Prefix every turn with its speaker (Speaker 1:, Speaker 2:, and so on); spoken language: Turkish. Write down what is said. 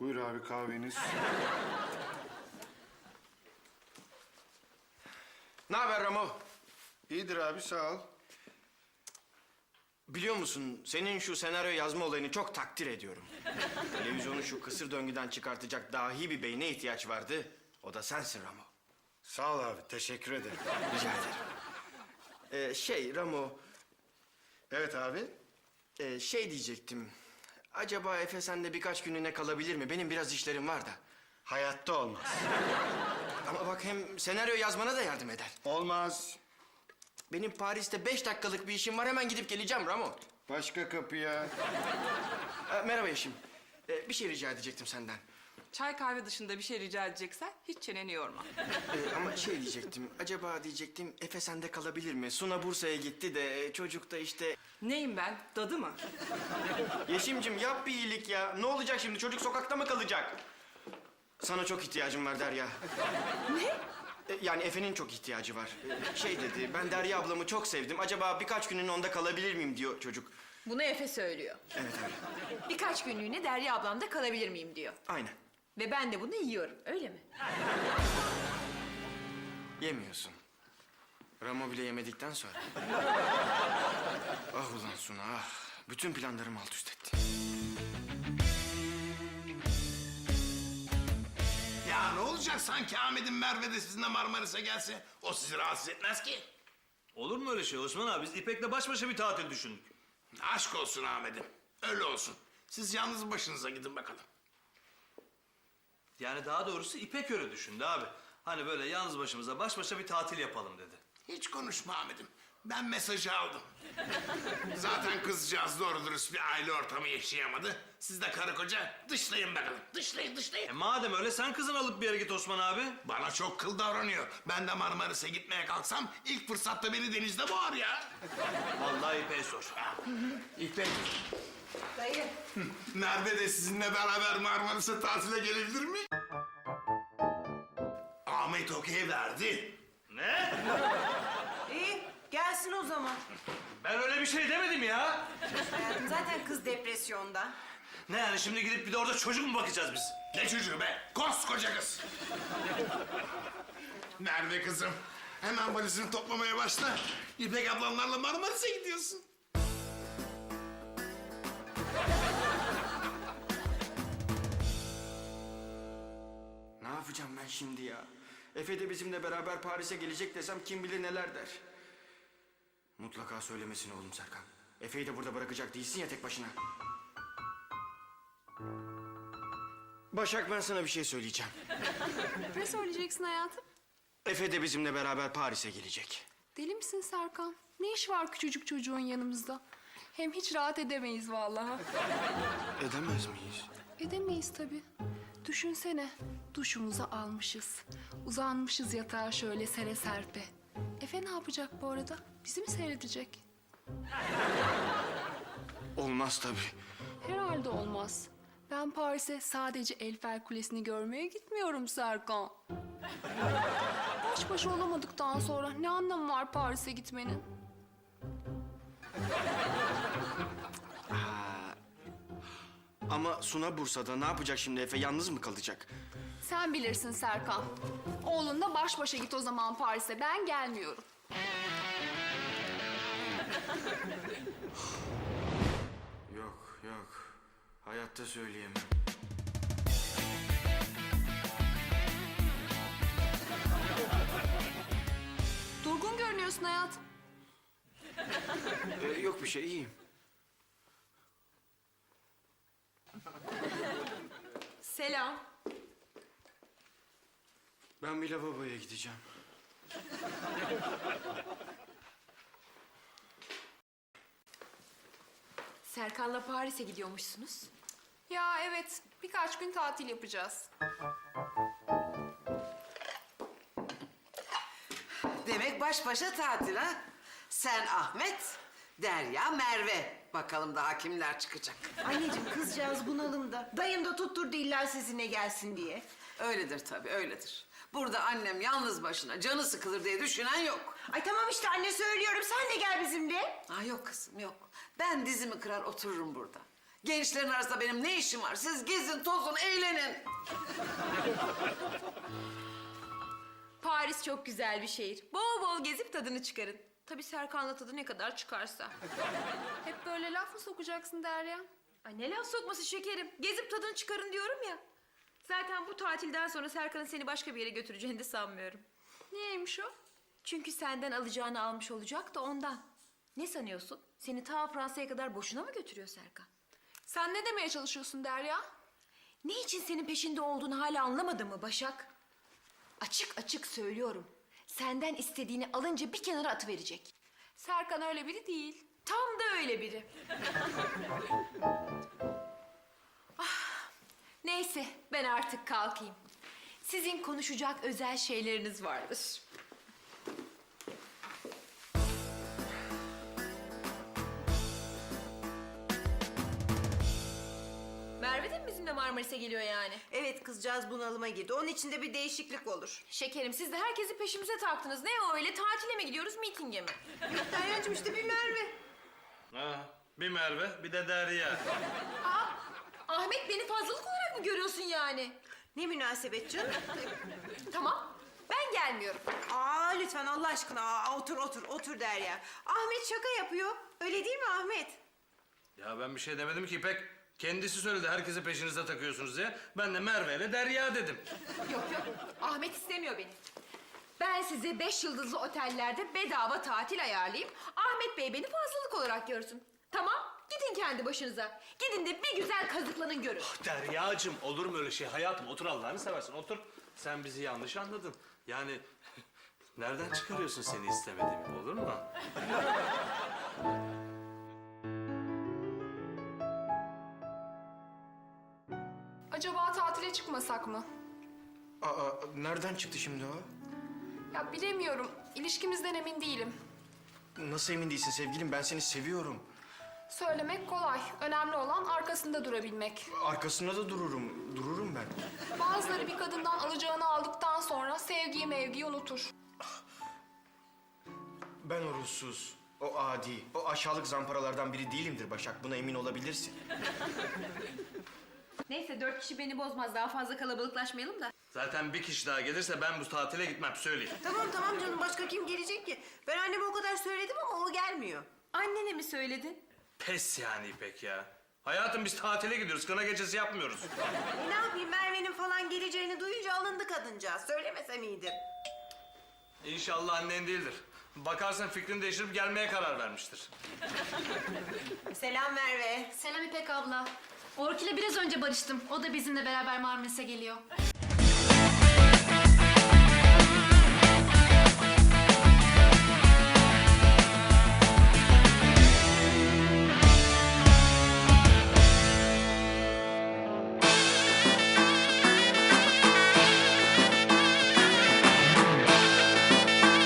Speaker 1: Buyur abi kahveniz.
Speaker 2: Ne haber Ramo?
Speaker 1: İyidir abi sağ ol.
Speaker 2: Biliyor musun senin şu senaryo yazma olayını çok takdir ediyorum. Televizyonu şu kısır döngüden çıkartacak dahi bir beyne ihtiyaç vardı. O da sensin Ramo.
Speaker 1: Sağ ol abi teşekkür ederim.
Speaker 2: Rica ederim. Ee, şey Ramo,
Speaker 1: Evet abi.
Speaker 2: e, şey diyecektim. Acaba Efe sende birkaç günlüğüne kalabilir mi? Benim biraz işlerim var da.
Speaker 1: Hayatta olmaz.
Speaker 2: Ama bak hem senaryo yazmana da yardım eder.
Speaker 1: Olmaz.
Speaker 2: Benim Paris'te beş dakikalık bir işim var. Hemen gidip geleceğim Ramo.
Speaker 1: Başka kapıya.
Speaker 2: Ee, merhaba Yeşim. Ee, bir şey rica edecektim senden.
Speaker 3: Çay kahve dışında bir şey rica edeceksen hiç çeneni yorma.
Speaker 2: Ee, ama şey diyecektim. Acaba diyecektim Efe sende kalabilir mi? Suna Bursa'ya gitti de e, çocuk da işte...
Speaker 3: Neyim ben? Dadı mı?
Speaker 2: Yeşimcim yap bir iyilik ya. Ne olacak şimdi? Çocuk sokakta mı kalacak? Sana çok ihtiyacım var Derya.
Speaker 3: Ne?
Speaker 2: E, Yani Efe'nin çok ihtiyacı var. E, Şey dedi, ben Derya ablamı çok sevdim. Acaba birkaç günün onda kalabilir miyim diyor çocuk.
Speaker 4: Bunu Efe söylüyor.
Speaker 2: Evet abi,
Speaker 4: Birkaç günlüğüne Derya ablamda kalabilir miyim diyor.
Speaker 2: aynen.
Speaker 4: Ve ben de bunu yiyorum, öyle mi?
Speaker 2: Yemiyorsun. Ramo bile yemedikten sonra. ah ulan Suna, ah. Bütün planlarımı alt üst etti.
Speaker 5: Ya ne olacak sanki Ahmet'in Merve de sizinle Marmaris'e gelse? O sizi rahatsız etmez ki.
Speaker 6: Olur mu öyle şey Osman abi? Biz İpek'le baş başa bir tatil düşündük.
Speaker 5: Aşk olsun Ahmet'im. Öyle olsun. Siz yalnız başınıza gidin bakalım.
Speaker 6: Yani daha doğrusu İpek öyle düşündü abi. Hani böyle yalnız başımıza baş başa bir tatil yapalım dedi.
Speaker 5: Hiç konuşma Ahmet'im. Ben mesajı aldım. Zaten kızcağız doğru dürüst bir aile ortamı yaşayamadı. Siz de karı koca dışlayın bakalım. Dışlayın,
Speaker 6: E
Speaker 5: dışlayın.
Speaker 6: madem öyle sen kızını alıp bir yere git Osman abi.
Speaker 5: Bana çok kıl davranıyor. Ben de Marmaris'e gitmeye kalksam ilk fırsatta beni denizde boğar ya.
Speaker 6: Vallahi İpek'e sor.
Speaker 5: İpek,
Speaker 4: Dayı.
Speaker 5: Merve de sizinle beraber Marmaris'e tatile gelebilir mi? Ahmet okey verdi.
Speaker 6: Ne?
Speaker 7: İyi, gelsin o zaman.
Speaker 6: Ben öyle bir şey demedim ya.
Speaker 7: Hayatım zaten kız depresyonda.
Speaker 6: Ne yani şimdi gidip bir de orada çocuk mu bakacağız biz?
Speaker 5: Ne çocuğu be? Koskoca kız. Nerede kızım? Hemen valizini toplamaya başla. İpek ablamlarla Marmaris'e gidiyorsun.
Speaker 2: Ne yapacağım ben şimdi ya? Efe de bizimle beraber Paris'e gelecek desem kim bilir neler der. Mutlaka söylemesin oğlum Serkan. Efe'yi de burada bırakacak değilsin ya tek başına. Başak ben sana bir şey söyleyeceğim.
Speaker 8: Ne söyleyeceksin hayatım?
Speaker 2: Efe de bizimle beraber Paris'e gelecek.
Speaker 8: Deli misin Serkan? Ne iş var küçücük çocuğun yanımızda? Hem hiç rahat edemeyiz vallahi.
Speaker 2: Edemez miyiz?
Speaker 8: Edemeyiz tabii. Düşünsene, duşumuzu almışız. Uzanmışız yatağa şöyle sere serpe. Efe ne yapacak bu arada? Bizi mi seyredecek?
Speaker 2: Olmaz tabii.
Speaker 8: Herhalde olmaz. Ben Paris'e sadece Elfer Kulesi'ni görmeye gitmiyorum Serkan. Baş başa olamadıktan sonra ne anlamı var Paris'e gitmenin?
Speaker 2: Ama Suna Bursa'da ne yapacak şimdi Efe? Yalnız mı kalacak?
Speaker 8: Sen bilirsin Serkan. Oğlunla baş başa git o zaman Paris'e. Ben gelmiyorum.
Speaker 2: Yok yok. Hayatta söyleyemem.
Speaker 8: Durgun görünüyorsun hayatım.
Speaker 2: Ee, yok bir şey iyiyim.
Speaker 4: Selam.
Speaker 2: Ben bir lavaboya gideceğim.
Speaker 4: Serkan'la Paris'e gidiyormuşsunuz.
Speaker 8: Ya evet, birkaç gün tatil yapacağız.
Speaker 7: Demek baş başa tatil ha? Sen Ahmet, Derya, Merve. Bakalım daha kimler çıkacak.
Speaker 9: Anneciğim kızcağız bunalımda. Dayım da tutturdu illa sizinle gelsin diye.
Speaker 7: Öyledir tabii, öyledir. Burada annem yalnız başına canı sıkılır diye düşünen yok.
Speaker 9: Ay tamam işte anne söylüyorum sen de gel bizimle.
Speaker 7: Ah yok kızım yok. Ben dizimi kırar otururum burada. Gençlerin arasında benim ne işim var? Siz gezin, tozun, eğlenin.
Speaker 4: Paris çok güzel bir şehir. Bol bol gezip tadını çıkarın. Tabii Serkan'la tadı ne kadar çıkarsa.
Speaker 8: Hep böyle laf mı sokacaksın Derya?
Speaker 4: Ay ne laf sokması şekerim. Gezip tadını çıkarın diyorum ya. Zaten bu tatilden sonra Serkan'ın seni başka bir yere götüreceğini de sanmıyorum.
Speaker 8: Niyeymiş o?
Speaker 4: Çünkü senden alacağını almış olacak da ondan. Ne sanıyorsun? Seni ta Fransa'ya kadar boşuna mı götürüyor Serkan?
Speaker 8: Sen ne demeye çalışıyorsun Derya?
Speaker 4: Ne için senin peşinde olduğunu hala anlamadın mı Başak? Açık açık söylüyorum. Senden istediğini alınca bir kenara atıverecek.
Speaker 8: Serkan öyle biri değil.
Speaker 4: Tam da öyle biri. ah, neyse ben artık kalkayım. Sizin konuşacak özel şeyleriniz vardır. Merve de mi bizimle Marmaris'e geliyor yani?
Speaker 9: Evet kızcağız bunalıma girdi. Onun içinde bir değişiklik olur.
Speaker 4: Şekerim siz de herkesi peşimize taktınız. Ne o öyle tatile mi gidiyoruz, mitinge mi?
Speaker 9: Derya'cığım işte bir Merve.
Speaker 6: Ha, bir Merve, bir de Derya.
Speaker 4: Aa, Ahmet beni fazlalık olarak mı görüyorsun yani?
Speaker 9: Ne münasebet canım.
Speaker 4: Tamam, ben gelmiyorum.
Speaker 9: Aa lütfen Allah aşkına Aa, otur otur otur Derya. Ahmet şaka yapıyor. Öyle değil mi Ahmet?
Speaker 6: Ya ben bir şey demedim ki İpek. Kendisi söyledi herkesi peşinize takıyorsunuz diye. Ben de Merve ile Derya dedim.
Speaker 4: Yok yok, Ahmet istemiyor beni. Ben size beş yıldızlı otellerde bedava tatil ayarlayayım. Ahmet Bey beni fazlalık olarak görsün. Tamam, gidin kendi başınıza. Gidin de bir güzel kazıklanın görün.
Speaker 6: Deryacığım olur mu öyle şey? Hayatım otur Allah'ını seversen otur. Sen bizi yanlış anladın. Yani nereden çıkarıyorsun seni istemediğimi olur mu?
Speaker 8: Tatile çıkmasak mı?
Speaker 2: Aa, nereden çıktı şimdi o?
Speaker 8: Ya bilemiyorum. İlişkimizden emin değilim.
Speaker 2: Nasıl emin değilsin sevgilim? Ben seni seviyorum.
Speaker 8: Söylemek kolay. Önemli olan arkasında durabilmek.
Speaker 2: Arkasında da dururum. Dururum ben.
Speaker 8: Bazıları bir kadından alacağını aldıktan sonra sevgiyi mevgiyi unutur.
Speaker 2: Ben o ruhsuz, o adi, o aşağılık zamparalardan biri değilimdir Başak. Buna emin olabilirsin.
Speaker 4: Neyse dört kişi beni bozmaz. Daha fazla kalabalıklaşmayalım da.
Speaker 6: Zaten bir kişi daha gelirse ben bu tatile gitmem söyleyeyim.
Speaker 9: Tamam tamam canım başka kim gelecek ki? Ben anneme o kadar söyledim ama o gelmiyor.
Speaker 4: Annene mi söyledin?
Speaker 6: Pes yani İpek ya. Hayatım biz tatile gidiyoruz. Kına gecesi yapmıyoruz.
Speaker 9: E ne yapayım Merve'nin falan geleceğini duyunca alındı kadıncağız. Söylemesem iyidir.
Speaker 6: İnşallah annen değildir. Bakarsın fikrini değiştirip gelmeye karar vermiştir.
Speaker 9: Selam Merve.
Speaker 10: Selam İpek abla. Ork ile biraz önce barıştım. O da bizimle beraber Marmaris'e geliyor.